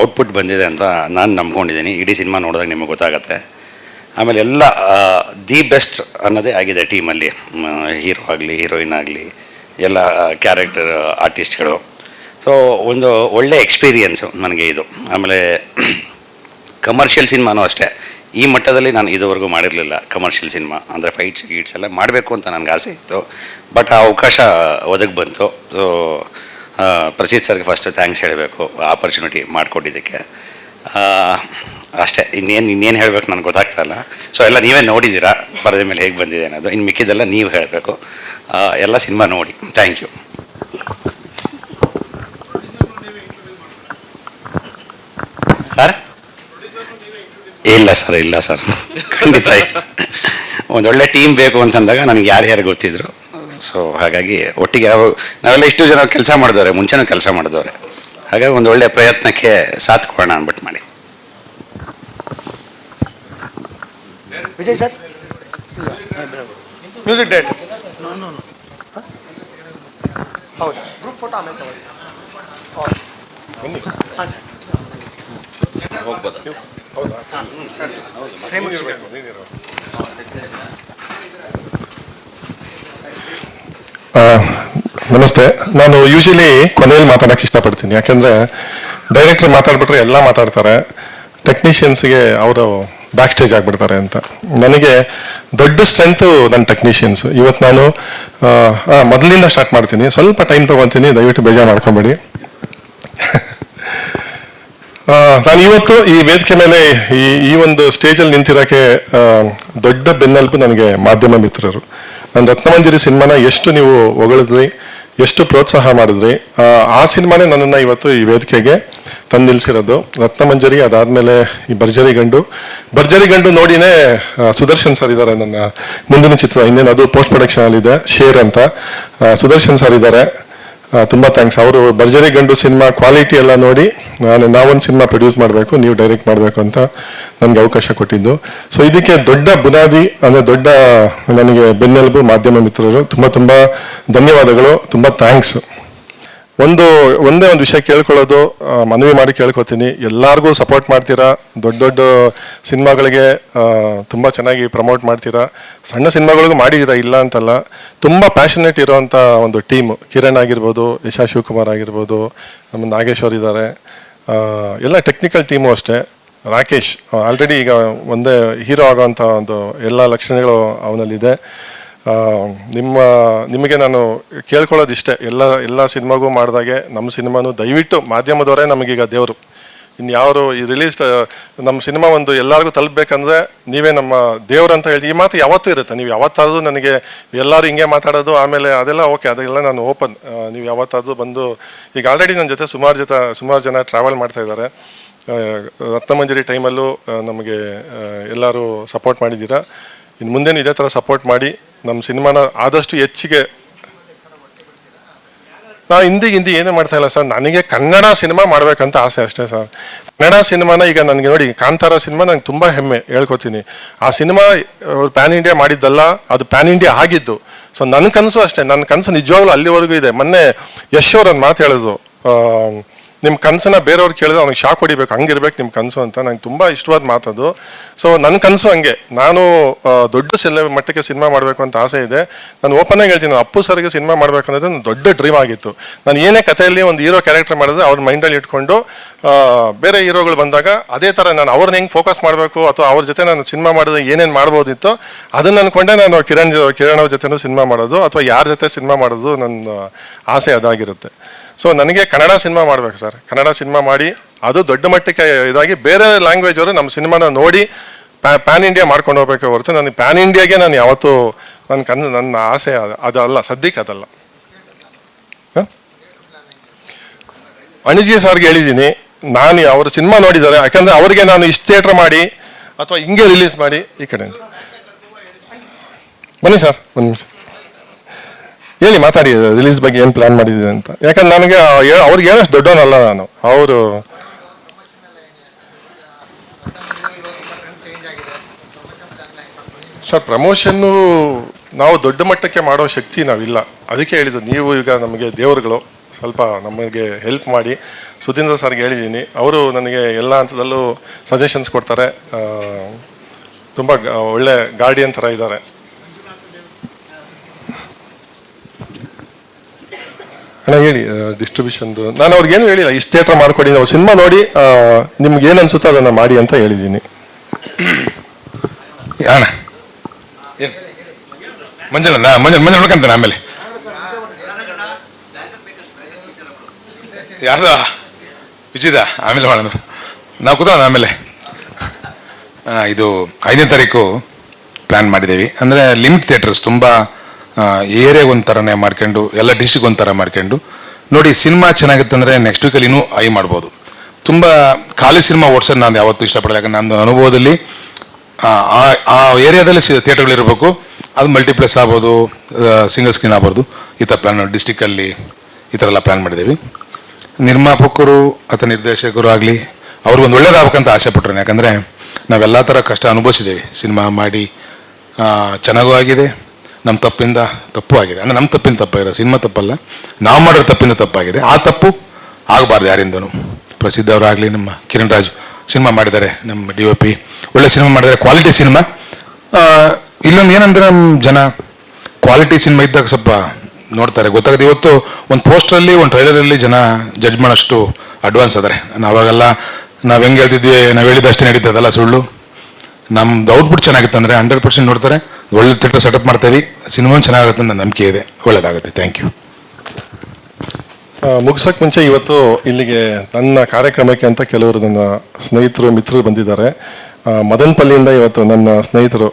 Speaker 6: ಔಟ್ಪುಟ್ ಬಂದಿದೆ ಅಂತ ನಾನು ನಂಬ್ಕೊಂಡಿದ್ದೀನಿ. ಇಡೀ ಸಿನಿಮಾ ನೋಡಿದಾಗ ನಿಮಗೆ ಗೊತ್ತಾಗತ್ತೆ. ಆಮೇಲೆ ಎಲ್ಲ ದಿ ಬೆಸ್ಟ್ ಅನ್ನೋದೇ ಆಗಿದೆ ಟೀಮಲ್ಲಿ ಹೀರೋ ಆಗಲಿ ಹೀರೋಯಿನ್ ಆಗಲಿ, ಎಲ್ಲ ಕ್ಯಾರೆಕ್ಟರ್ ಆರ್ಟಿಸ್ಟ್ಗಳು ಸೊ ಒಂದು ಒಳ್ಳೆ ಎಕ್ಸ್ಪೀರಿಯನ್ಸು ನನಗೆ ಇದು. ಆಮೇಲೆ ಕಮರ್ಷಿಯಲ್ ಸಿನಿಮಾನೂ ಅಷ್ಟೇ. ಈ ಮಟ್ಟದಲ್ಲಿ ನಾನು ಇದುವರೆಗೂ ಮಾಡಿರಲಿಲ್ಲ ಕಮರ್ಷಿಯಲ್ ಸಿನಿಮಾ ಅಂದರೆ ಫೈಟ್ಸ್ ಗೀಟ್ಸ್ ಎಲ್ಲ ಮಾಡಬೇಕು ಅಂತ ನನಗೆ ಆಸೆ ಇತ್ತು. ಬಟ್ ಆ ಅವಕಾಶ ಒದಗಿ ಬಂತು. ಸೊ ಪ್ರಸೀತ್ ಸರ್ಗೆ ಫಸ್ಟ್ ಥ್ಯಾಂಕ್ಸ್ ಹೇಳಬೇಕು ಆಪರ್ಚುನಿಟಿ ಮಾಡಿಕೊಟ್ಟಿದ್ದಕ್ಕೆ. ಅಷ್ಟೇ. ಇನ್ನೇನು ಇನ್ನೇನು ಹೇಳಬೇಕು ನನಗೆ ಗೊತ್ತಾಗ್ತಾ ಇಲ್ಲ. ಸೊ ಎಲ್ಲ ನೀವೇ ನೋಡಿದ್ದೀರಾ? ಪರದೆ ಮೇಲೆ ಹೇಗೆ ಬಂದಿದೆ ಅನ್ನೋದು. ಇನ್ನು ಮಿಕ್ಕಿದ್ದೆಲ್ಲ ನೀವು ಹೇಳಬೇಕು. ಎಲ್ಲ ಸಿನಿಮಾ ನೋಡಿ. ಥ್ಯಾಂಕ್ ಯು ಸರ್ ಇಲ್ಲ ಸರ್ ಇಲ್ಲ ಸರ್. ಖಂಡಿತ ಒಂದೊಳ್ಳೆ ಟೀಮ್ ಬೇಕು ಅಂತಂದಾಗ ನನಗೆ ಯಾರ್ಯಾರು ಗೊತ್ತಿದ್ರು. ಸೊ ಹಾಗಾಗಿ ಒಟ್ಟಿಗೆ ನಾವೆಲ್ಲ ಇಷ್ಟು ಜನ ಕೆಲಸ ಮಾಡಿದವ್ರೆ ಮುಂಚೆನೂ ಕೆಲಸ ಮಾಡಿದವ್ರೆ. ಹಾಗಾಗಿ ಒಂದು ಒಳ್ಳೆ ಪ್ರಯತ್ನಕ್ಕೆ ಸಾಥ್ ಕೊಡೋಣ ಅಂದ್ಬಿಟ್ಟು ಮಾಡಿ.
Speaker 2: ವಿಜಯ್ ಸರ್? ಮ್ಯೂಸಿಕ್ ಡೈರೆಕ್ಟರ್ ಹೌದು. ಗ್ರೂಪ್ ಫೋಟೋ ಆಮೇಲೆ ತಗೊಳ್ಳಿ. ಹಾಂ ಸರ್.
Speaker 7: ಆ, ನಮಸ್ತೆ. ನಾನು ಯೂಶಲಿ ಕೊನೆಯಲ್ಲಿ ಮಾತಾಡೋಕೆ ಇಷ್ಟಪಡ್ತೀನಿ. ಯಾಕೆಂದರೆ ಡೈರೆಕ್ಟರ್ ಮಾತಾಡ್ಬಿಟ್ರೆ ಎಲ್ಲ ಮಾತಾಡ್ತಾರೆ. ಟೆಕ್ನಿಷಿಯನ್ಸ್ಗೆ ಅವರು ಬ್ಯಾಕ್ ಸ್ಟೇಜ್ ಆಗಿಬಿಡ್ತಾರೆ ಅಂತ. ನನಗೆ ದೊಡ್ಡ ಸ್ಟ್ರೆಂತು ನನ್ನ ಟೆಕ್ನಿಷಿಯನ್ಸ್ ಇವತ್ತು ನಾನು ಮೊದಲಿಂದ ಸ್ಟಾರ್ಟ್ ಮಾಡ್ತೀನಿ. ಸ್ವಲ್ಪ ಟೈಮ್ ತೊಗೊತೀನಿ ದಯವಿಟ್ಟು ಬೇಜಾರು ಮಾಡ್ಕೊಂಬೇಡಿ. ನಾನು ಇವತ್ತು ಈ ವೇದಿಕೆ ಮೇಲೆ ಈ ಈ ಒಂದು ಸ್ಟೇಜಲ್ಲಿ ನಿಂತಿರೋಕ್ಕೆ ದೊಡ್ಡ ಬೆನ್ನೆಲುಬು ನನಗೆ ಮಾಧ್ಯಮ ಮಿತ್ರರು. ನನ್ನ ರತ್ನಮಂಜರಿ ಸಿನಿಮಾನ ಎಷ್ಟು ನೀವು ಹೊಗಳಿದ್ರಿ ಎಷ್ಟು ಪ್ರೋತ್ಸಾಹ ಮಾಡಿದ್ರಿ ಆ, ಸಿನಿಮಾನೇ ನನ್ನನ್ನು ಇವತ್ತು ಈ ವೇದಿಕೆಗೆ ತಂದು ನಿಲ್ಲಿಸಿರೋದು ರತ್ನಮಂಜರಿ ಅದಾದಮೇಲೆ ಈ ಭರ್ಜರಿ ಗಂಡು. ಭರ್ಜರಿ ಗಂಡು ನೋಡಿನೇ ಸುದರ್ಶನ್ ಸರ್ ಇದ್ದಾರೆ ನನ್ನ ಮುಂದಿನ ಚಿತ್ರ. ಇನ್ನೇನು ಅದು ಪೋಸ್ಟ್ ಪ್ರೊಡಕ್ಷನಲ್ಲಿದೆ ಶೇರ್ ಅಂತ. ಸುದರ್ಶನ್ ಸರ್ ಇದ್ದಾರೆ ತುಂಬಾ ಥ್ಯಾಂಕ್ಸ್ ಅವರು ಭರ್ಜರಿ ಗಂಡು ಸಿನಿಮಾ ಕ್ವಾಲಿಟಿ ಎಲ್ಲ ನೋಡಿ, ನಾನು ನಾವೊಂದು ಸಿನಿಮಾ ಪ್ರೊಡ್ಯೂಸ್ ಮಾಡಬೇಕು, ನೀವು ಡೈರೆಕ್ಟ್ ಮಾಡಬೇಕು ಅಂತ ನನಗೆ ಅವಕಾಶ ಕೊಟ್ಟಿದ್ದು. ಸೊ ಇದಕ್ಕೆ ದೊಡ್ಡ ಬುನಾದಿ, ಅಂದರೆ ದೊಡ್ಡ ನನಗೆ ಬೆನ್ನೆಲುಬು ಮಾಧ್ಯಮ ಮಿತ್ರರು, ತುಂಬ ತುಂಬ ಧನ್ಯವಾದಗಳು, ತುಂಬ ಥ್ಯಾಂಕ್ಸ್ ಒಂದು, ಒಂದೇ ಒಂದು ವಿಷಯ ಕೇಳ್ಕೊಳ್ಳೋದು ಮನವಿ ಮಾಡಿ ಕೇಳ್ಕೊತೀನಿ. ಎಲ್ಲರಿಗೂ ಸಪೋರ್ಟ್ ಮಾಡ್ತೀರಾ? ದೊಡ್ಡ ದೊಡ್ಡ ಸಿನಿಮಾಗಳಿಗೆ ತುಂಬ ಚೆನ್ನಾಗಿ ಪ್ರಮೋಟ್ ಮಾಡ್ತೀರಾ? ಸಣ್ಣ ಸಿನಿಮಾಗಳಿಗೂ ಮಾಡಿದ್ದೀರಾ ಇಲ್ಲ ಅಂತಲ್ಲ. ತುಂಬ ಪ್ಯಾಷನೇಟ್ ಇರೋವಂಥ ಒಂದು ಟೀಮ್ ಕಿರಣ್ ಆಗಿರ್ಬೋದು, ಯಶಾ ಶಿವಕುಮಾರ್ ಆಗಿರ್ಬೋದು, ನಮ್ಮ ನಾಗೇಶ್ವರ್ ಇದ್ದಾರೆ ಎಲ್ಲ ಟೆಕ್ನಿಕಲ್ ಟೀಮು ಅಷ್ಟೇ. ರಾಕೇಶ್ ಆಲ್ರೆಡಿ ಈಗ ಒಂದೇ ಹೀರೋ ಆಗೋವಂಥ ಒಂದು ಎಲ್ಲ ಲಕ್ಷಣಗಳು ಅವನಲ್ಲಿದೆ. ನಿಮ್ಮ, ನಿಮಗೆ ನಾನು ಕೇಳ್ಕೊಳ್ಳೋದು ಇಷ್ಟೇ ಎಲ್ಲ ಎಲ್ಲ ಸಿನಿಮಾಗೂ ಮಾಡಿದಾಗೆ ನಮ್ಮ ಸಿನಿಮಾನು ದಯವಿಟ್ಟು ಮಾಧ್ಯಮದವರೇ ನಮಗೀಗ ದೇವರು. ಇನ್ನು ಯಾರು ಈ ರಿಲೀಸ್ ನಮ್ಮ ಸಿನಿಮಾ ಒಂದು ಎಲ್ಲರಿಗೂ ತಲುಪಬೇಕಂದ್ರೆ ನೀವೇ ನಮ್ಮ ದೇವ್ರು ಅಂತ ಹೇಳಿ ಈ ಮಾತು ಯಾವತ್ತೂ ಇರುತ್ತೆ. ನೀವು ಯಾವತ್ತಾದರೂ ನನಗೆ ಎಲ್ಲರೂ ಹಿಂಗೆ ಮಾತಾಡೋದು, ಆಮೇಲೆ ಅದೆಲ್ಲ ಓಕೆ, ಅದೆಲ್ಲ ನಾನು ಓಪನ್. ನೀವು ಯಾವತ್ತಾದರೂ ಬಂದು, ಈಗ ಆಲ್ರೆಡಿ ನನ್ನ ಜೊತೆ ಸುಮಾರು ಜೊತೆ, ಸುಮಾರು ಜನ ಟ್ರಾವೆಲ್ ಮಾಡ್ತಾ ಇದ್ದಾರೆ. ರತ್ನಮಂಜರಿ ಟೈಮಲ್ಲೂ ನಮಗೆ ಎಲ್ಲರೂ ಸಪೋರ್ಟ್ ಮಾಡಿದ್ದೀರಾ. ಇನ್ನು ಮುಂದೇನು ಇದೇ ಥರ ಸಪೋರ್ಟ್ ಮಾಡಿ ನಮ್ಮ ಸಿನಿಮಾನ ಆದಷ್ಟು ಹೆಚ್ಚಿಗೆ ನಾ ಹಿಂದಿ ಹಿಂದಿ ಏನೇ ಮಾಡ್ತಾ ಇಲ್ಲ ಸರ್. ನನಗೆ ಕನ್ನಡ ಸಿನಿಮಾ ಮಾಡಬೇಕಂತ ಆಸೆ ಅಷ್ಟೇ ಸರ್. ಕನ್ನಡ ಸಿನಿಮಾನ ಈಗ ನನಗೆ ನೋಡಿ ಕಾಂತಾರ ಸಿನಿಮಾ ನಂಗೆ ತುಂಬ ಹೆಮ್ಮೆ ಹೇಳ್ಕೊತೀನಿ. ಆ ಸಿನಿಮಾ ಪ್ಯಾನ್ ಇಂಡಿಯಾ ಮಾಡಿದ್ದಲ್ಲ ಅದು ಪ್ಯಾನ್ ಇಂಡಿಯಾ ಆಗಿದ್ದು. ಸೊ ನನ್ನ ಕನಸು ಅಷ್ಟೇ. ನನ್ನ ಕನಸು ನಿಜವಾಗ್ಲೂ ಅಲ್ಲಿವರೆಗೂ ಇದೆ. ಮೊನ್ನೆ ಯಶ್ ಅವ್ರನ್ನ ಮಾತು ಹೇಳಿದ್ರು. ಆ, ನಿಮ್ಮ ಕನಸನ್ನ ಬೇರೆಯವ್ರು ಕೇಳಿದ್ರೆ ಅವ್ನಿಗೆ ಶಾಕ್ ಹೊಡಿಬೇಕು, ಹಂಗಿರ್ಬೇಕು ನಿಮ್ಮ ಕನಸು ಅಂತ. ನಂಗೆ ತುಂಬ ಇಷ್ಟವಾದ ಮಾತದು ಸೊ ನನ್ನ ಕನಸು ಹಂಗೆ. ನಾನು ದೊಡ್ಡ ಸೆಲೆ ಮಟ್ಟಕ್ಕೆ ಸಿನಿಮಾ ಮಾಡಬೇಕು ಅಂತ ಆಸೆ ಇದೆ. ನಾನು ಓಪನ್ ಆಗಿ ಹೇಳ್ತೀನಿ, ಅಪ್ಪು ಸರ್ಗೆ ಸಿನಿಮಾ ಮಾಡಬೇಕು ಅನ್ನೋದು ನನ್ನ ದೊಡ್ಡ ಡ್ರೀಮ್ ಆಗಿತ್ತು. ನಾನು ಏನೇ ಕಥೆಯಲ್ಲಿ ಒಂದು ಹೀರೋ ಕ್ಯಾರೆಕ್ಟರ್ ಮಾಡಿದ್ರೆ ಅವ್ರ ಮೈಂಡಲ್ಲಿ ಇಟ್ಕೊಂಡು ಬೇರೆ ಹೀರೋಗಳು ಬಂದಾಗ ಅದೇ ಥರ ನಾನು ಅವ್ರನ್ನ ಹೆಂಗೆ ಫೋಕಸ್ ಮಾಡಬೇಕು ಅಥವಾ ಅವ್ರ ಜೊತೆ ನಾನು ಸಿನಿಮಾ ಮಾಡಿದ್ರೆ ಏನೇನು ಮಾಡ್ಬೋದಿತ್ತು, ಅದನ್ನ ಅಂದ್ಕೊಂಡೆ ನಾನು ಕಿರಣ್ ಕಿರಣ್ ಅವ್ರ ಜೊತೆನೂ ಸಿನಿಮಾ ಮಾಡೋದು ಅಥವಾ ಯಾರ ಜೊತೆ ಸಿನಿಮಾ ಮಾಡೋದು ನನ್ನ ಆಸೆ ಅದಾಗಿರುತ್ತೆ. ಸೊ ನನಗೆ ಕನ್ನಡ ಸಿನಿಮಾ ಮಾಡ್ಬೇಕು ಸರ್. ಕನ್ನಡ ಸಿನಿಮಾ ಮಾಡಿ, ಅದು ದೊಡ್ಡ ಮಟ್ಟಕ್ಕೆ ಇದಾಗಿ ಬೇರೆ ಲ್ಯಾಂಗ್ವೇಜ್ ಅವರು ನಮ್ಮ ಸಿನಿಮಾನ ನೋಡಿ ಪ್ಯಾನ್ ಇಂಡಿಯಾ ಮಾಡ್ಕೊಂಡು ಹೋಗ್ಬೇಕು ಹೊರತು ನನಗೆ ಪ್ಯಾನ್ ಇಂಡಿಯಾಗೆ ನಾನು ಯಾವತ್ತೂ ನನ್ನ ಕನ್, ನನ್ನ ಆಸೆ ಅದು, ಅದಲ್ಲ, ಸದ್ಯಕ್ಕೆ ಅದಲ್ಲ? ಅಣಿಜಿ ಸರ್ಗೆ ಹೇಳಿದ್ದೀನಿ, ನಾನು ಅವ್ರ ಸಿನಿಮಾ ನೋಡಿದ್ದಾರೆ, ಯಾಕಂದರೆ ಅವರಿಗೆ ನಾನು ಇಷ್ಟು ಥಿಯೇಟ್ರ್ ಮಾಡಿ ಅಥವಾ ಹಿಂಗೆ ರಿಲೀಸ್ ಮಾಡಿ ಈ ಕಡೆ ಬನ್ನಿ ಸರ್, ಒಂದು ನಿಮಿಷ. ಹೇಳಿ ಮಾತಾಡಿ ರಿಲೀಸ್ ಬಗ್ಗೆ ಏನು ಪ್ಲಾನ್ ಮಾಡಿದ್ದೀರಿ ಅಂತ. ಯಾಕಂದ್ರೆ ನನಗೆ ಅವ್ರಿಗೆ ಹೇಳೋಷ್ಟು ದೊಡ್ಡವನಲ್ಲ ನಾನು. ಅವರು ಸರ್ ಪ್ರಮೋಷನ್ನು ನಾವು ದೊಡ್ಡ ಮಟ್ಟಕ್ಕೆ ಮಾಡೋ ಶಕ್ತಿ ನಾವಿಲ್ಲ. ಅದಕ್ಕೆ ಹೇಳಿದ್ದು, ನೀವು ಈಗ ನಮಗೆ ದೇವರುಗಳು, ಸ್ವಲ್ಪ ನಮಗೆ ಹೆಲ್ಪ್ ಮಾಡಿ. ಸುಧೀಂದ್ರ ಸರ್ಗೆ ಹೇಳಿದ್ದೀನಿ. ಅವರು ನನಗೆ ಎಲ್ಲ ಹಂತದಲ್ಲೂ ಸಜೆಷನ್ಸ್ ಕೊಡ್ತಾರೆ. ತುಂಬ ಒಳ್ಳೆ ಗಾರ್ಡಿಯನ್ ಥರ ಇದ್ದಾರೆ. ಅಣ್ಣ, ಹೇಳಿ ಡಿಸ್ಟ್ರಿಬ್ಯೂಷನ್ದು ನಾನು ಅವ್ರಿಗೆ ಏನು ಹೇಳಿಲ್ಲ, ಇಷ್ಟು ಥಿಯೇಟ್ರ್ ಮಾಡ್ಕೊಡಿ, ನಾವು ಸಿನಿಮಾ ನೋಡಿ ನಿಮ್ಗೆ ಏನು ಅನ್ಸುತ್ತೋ ಅದನ್ನು ಮಾಡಿ ಅಂತ ಹೇಳಿದ್ದೀನಿ.
Speaker 8: ಅಣ್ಣ? ಏನು? ಮಂಜಣ್ಣ ಮಂಜಣ್ಣ ಮಂಜಣ್ಣ ಹುಡ್ಕಂತಾನೆ ಆಮೇಲೆ. ಯಾರ್ದ? ವಿಜಿದ ಆಮೇಲೆ ಮಾಡೋಣ. ನಾವು ಕೂತ್ಕೊಳ್ಳೋಣ ಆಮೇಲೆ. ಇದು ಐದನೇ ತಾರೀಕು ಪ್ಲ್ಯಾನ್ ಮಾಡಿದ್ದೀವಿ. ಅಂದರೆ ಲಿಮಿಟ್ ಥಿಯೇಟರ್ಸ್ ತುಂಬ ಏರಿಯಾಗೆ ಒಂಥರನೇ ಮಾಡ್ಕೊಂಡು, ಎಲ್ಲ ಡಿಸ್ಟಿಕ್ ಒಂಥರ ಮಾಡ್ಕೊಂಡು, ನೋಡಿ ಸಿನಿಮಾ ಚೆನ್ನಾಗಿತ್ತು ಅಂದರೆ ನೆಕ್ಸ್ಟ್ ವೀಕಲ್ಲಿ ಇನ್ನೂ ಐ ಮಾಡ್ಬೋದು. ತುಂಬ ಖಾಲಿ ಸಿನಿಮಾ ಓಡಿಸೋದು ನಾನು ಯಾವತ್ತೂ ಇಷ್ಟಪಡಲ್ಲ, ಯಾಕಂದ್ರೆ ನನ್ನ ಅನುಭವದಲ್ಲಿ, ಆ ಏರಿಯಾದಲ್ಲಿ ಥಿಯೇಟರ್ಗಳಿರಬೇಕು ಅದು ಮಲ್ಟಿಪ್ಲೆಕ್ಸ್ ಆಗ್ಬೋದು ಸಿಂಗಲ್ ಸ್ಕ್ರೀನ್ ಆಗ್ಬೋದು, ಈ ಥರ ಪ್ಲ್ಯಾನ್ ಡಿಸ್ಟಿಕ್ಕಲ್ಲಿ ಈ ಥರ ಎಲ್ಲ ಪ್ಲ್ಯಾನ್ ಮಾಡಿದ್ದೀವಿ. ನಿರ್ಮಾಪಕರು, ಅಥವಾ ನಿರ್ದೇಶಕರು ಆಗಲಿ ಅವ್ರಿಗೆ ಒಂದು ಒಳ್ಳೇದಾಗಬೇಕಂತ ಆಸೆ ಪಟ್ಟರು ಯಾಕಂದರೆ ನಾವೆಲ್ಲ ಥರ ಕಷ್ಟ ಅನುಭವಿಸಿದ್ದೇವೆ. ಸಿನಿಮಾ ಮಾಡಿ ಚೆನ್ನಾಗೂ ಆಗಿದೆ. ನಮ್ಮ ತಪ್ಪಿಂದ ತಪ್ಪು ಆಗಿದೆ. ಅಂದರೆ ನಮ್ಮ ತಪ್ಪಿಂದ ತಪ್ಪಾಗಿದೆ. ಸಿನಿಮಾ ತಪ್ಪಲ್ಲ. ನಾವು ಮಾಡಿರೋ ತಪ್ಪಿಂದ ತಪ್ಪಾಗಿದೆ. ಆ ತಪ್ಪು ಆಗಬಾರ್ದು ಯಾರಿಂದನೂ. ಪ್ರಸಿದ್ಧ ಅವರಾಗಲಿ ನಮ್ಮ ಕಿರಣ್ ರಾಜು ಸಿನಿಮಾ ಮಾಡಿದ್ದಾರೆ. ನಮ್ಮ ಡಿ ಒ ಪಿ. ಒಳ್ಳೆ ಸಿನಿಮಾ ಮಾಡಿದ್ದಾರೆ. Quality cinema. ಇಲ್ಲೊಂದು ಏನಂದ್ರೆ ನಮ್ಮ ಜನ ಕ್ವಾಲಿಟಿ ಸಿನಿಮಾ ಇದ್ದಾಗ ಸ್ವಲ್ಪ ನೋಡ್ತಾರೆ. ಗೊತ್ತಾಗುತ್ತೆ ಇವತ್ತು ಒಂದು ಪೋಸ್ಟರಲ್ಲಿ ಒಂದು ಟ್ರೈಲರಲ್ಲಿ ಜನ ಜಡ್ಜ್ ಮಾಡೋಷ್ಟು ಅಡ್ವಾನ್ಸ್ ಅದಾರೆ ನಾವಾಗೆಲ್ಲ ನಾವು ಹೆಂಗೆ ಹೇಳ್ತಿದ್ವಿ, ನಾವು ಹೇಳಿದಷ್ಟೇ ನಡೀತದಲ್ಲ ಸುಳ್ಳು. ನಮ್ದು ಔಟ್ಪುಟ್ ಚೆನ್ನಾಗಿತ್ತು ಅಂದರೆ ಹಂಡ್ರೆಡ್ ಪರ್ಸೆಂಟ್ ನೋಡ್ತಾರೆ. ಒಳ್ಳೆ ಥಿಯೇಟರ್ ಸೆಟಪ್ ಮಾಡ್ತೀವಿ ಸಿನಿಮಾ ಚೆನ್ನಾಗುತ್ತೆ ನನ್ನ ನಂಬಿಕೆ ಇದೆ. ಒಳ್ಳೇದಾಗುತ್ತೆ. ಥ್ಯಾಂಕ್ ಯು
Speaker 7: ಮುಗಿಸೋಕೆ ಮುಂಚೆ ಇವತ್ತು ಇಲ್ಲಿಗೆ ನನ್ನ ಕಾರ್ಯಕ್ರಮಕ್ಕೆ ಅಂತ ಕೆಲವರು ನನ್ನ ಸ್ನೇಹಿತರು, ಮಿತ್ರರು ಬಂದಿದ್ದಾರೆ. ಮದನಪಲ್ಲಿಯಿಂದ ಇವತ್ತು ನನ್ನ ಸ್ನೇಹಿತರು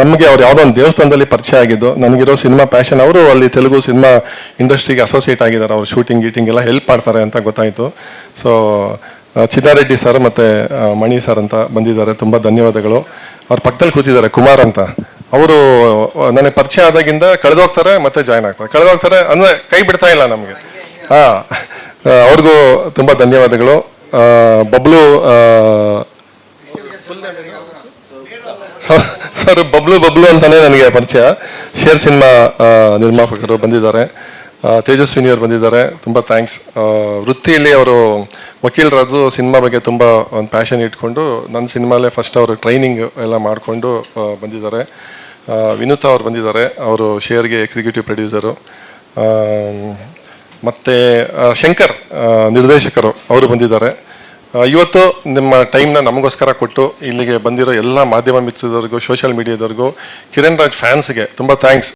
Speaker 7: ನಮಗೆ ಅವ್ರು ಯಾವುದೋ ಒಂದು ದೇವಸ್ಥಾನದಲ್ಲಿ ಪರಿಚಯ ಆಗಿದ್ದು ನನಗಿರೋ ಸಿನಿಮಾ ಪ್ಯಾಷನ್ ಅವರು ಅಲ್ಲಿ ತೆಲುಗು ಸಿನಿಮಾ ಇಂಡಸ್ಟ್ರಿಗೆ ಅಸೋಸಿಯೇಟ್ ಆಗಿದ್ದಾರೆ. ಅವ್ರು ಶೂಟಿಂಗ್ ಗೀಟಿಂಗ್ ಎಲ್ಲ ಹೆಲ್ಪ್ ಮಾಡ್ತಾರೆ ಅಂತ ಗೊತ್ತಾಯಿತು. ಸೊ ಚಿದಾರೆಡ್ಡಿ ಸರ್ ಮತ್ತು ಮಣಿ ಸರ್ ಅಂತ ಬಂದಿದ್ದಾರೆ. ತುಂಬ ಧನ್ಯವಾದಗಳು. ಅವ್ರ ಪಕ್ಕದಲ್ಲಿ ಕೂತಿದ್ದಾರೆ. ಕುಮಾರ್ ಅಂತ. ಅವರು ನನಗೆ ಪರಿಚಯ ಆದಾಗಿಂದ ಕಳೆದೋಗ್ತಾರೆ ಮತ್ತೆ ಜಾಯ್ನ್ ಆಗ್ತಾರೆ. ಕಳೆದೋಗ್ತಾರೆ ಅಂದರೆ ಕೈ ಬಿಡ್ತಾ ಇಲ್ಲ ನಮಗೆ. ಹಾ ಅವ್ರಿಗೂ ತುಂಬ ಧನ್ಯವಾದಗಳು. ಬಬ್ಲು ಸರ್, ಬಬ್ಲು ಬಬ್ಲು ಅಂತಾನೆ ನನಗೆ ಪರಿಚಯ. ಶೇರ್ ಸಿನಿಮಾ ನಿರ್ಮಾಪಕರು ಬಂದಿದ್ದಾರೆ. ತೇಜಸ್ವಿನಿಯವರು ಬಂದಿದ್ದಾರೆ. ತುಂಬ ಥ್ಯಾಂಕ್ಸ್ ವೃತ್ತಿಯಲ್ಲಿ ಅವರು ವಕೀಲರಾದ್ರು ಸಿನಿಮಾ ಬಗ್ಗೆ ತುಂಬ ಒಂದು ಪ್ಯಾಷನ್ ಇಟ್ಕೊಂಡು ನನ್ನ ಸಿನಿಮಾಲೇ ಫಸ್ಟ್ ಅವರು ಟ್ರೈನಿಂಗ್ ಎಲ್ಲ ಮಾಡಿಕೊಂಡು ಬಂದಿದ್ದಾರೆ. ವಿನುತಾ ಅವ್ರು ಬಂದಿದ್ದಾರೆ. ಅವರು ಶೇರ್ಗೆ ಎಕ್ಸಿಕ್ಯೂಟಿವ್ ಪ್ರೊಡ್ಯೂಸರು ಮತ್ತು ಶಂಕರ್ ನಿರ್ದೇಶಕರು ಅವರು ಬಂದಿದ್ದಾರೆ. ಇವತ್ತು ನಿಮ್ಮ ಟೈಮ್ನ ನಮಗೋಸ್ಕರ ಕೊಟ್ಟು ಇಲ್ಲಿಗೆ ಬಂದಿರೋ ಎಲ್ಲ ಮಾಧ್ಯಮ ಮಿತ್ರದವ್ರಿಗೂ ಸೋಷಿಯಲ್ ಮೀಡಿಯಾದವ್ರಿಗೂ ಕಿರಣ್ ರಾಜ್ ಫ್ಯಾನ್ಸ್ಗೆ ತುಂಬ ಥ್ಯಾಂಕ್ಸ್